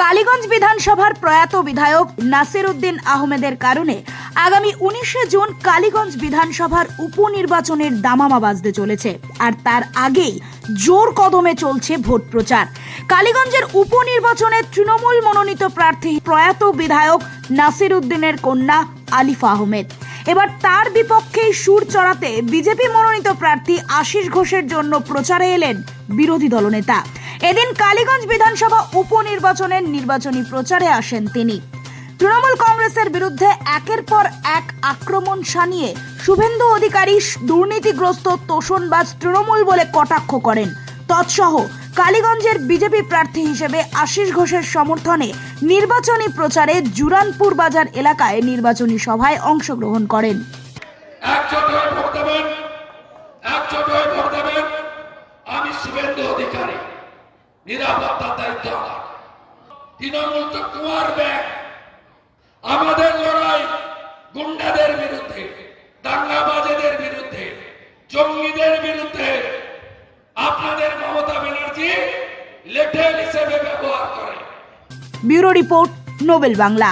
কালীগঞ্জ বিধানসভার প্রয়াত বিধায়ক নাসির উদ্দিন আহমেদের কারণে আগামী উনিশে জুন কালীগঞ্জ বিধানসভার উপনির্বাচনের দামামা বাজতে চলেছে, আর তার আগেই জোর কদমে চলছে ভোট প্রচার। কালীগঞ্জের উপনির্বাচনে তৃণমূল মনোনীত প্রার্থী প্রয়াত বিধায়ক নাসির উদ্দিনের কন্যা আলিফা আহমেদ। এবার তার বিপক্ষেই সুর চড়াতে বিজেপি মনোনীত প্রার্থী আশিস ঘোষের জন্য প্রচারে এলেন বিরোধী দলনেতা। এদিন কালীগঞ্জ বিধানসভা উপনির্বাচনের নির্বাচনী প্রচারে আসেন তিনি। তৃণমূল কংগ্রেসের বিরুদ্ধে একের পর এক আক্রমণ সানিয়ে শুভেন্দু অধিকারী দুর্নীতিগ্রস্ত তোষণবাজ তৃণমূল বলে কটাক্ষ করেন। তৎসহ কালীগঞ্জের বিজেপি প্রার্থী হিসেবে আশিস ঘোষের সমর্থনে নির্বাচনী প্রচারে জুরানপুর বাজার এলাকায় নির্বাচনী সভায় অংশগ্রহণ করেন। আমি শুভেন্দু অধিকারী। নিরাপত্তার দায়িত্ব তৃণমূল তো কুমার ব্যাগ। আমাদের লড়াই গুন্ডাদের বিরুদ্ধে, দাঙ্গাবাজেদের বিরুদ্ধে, জঙ্গিদের বিরুদ্ধে। আপনাদের মমতা ব্যানার্জি লেটেল হিসেবে ব্যবহার করে। ব্যুরো রিপোর্ট নোবেল বাংলা।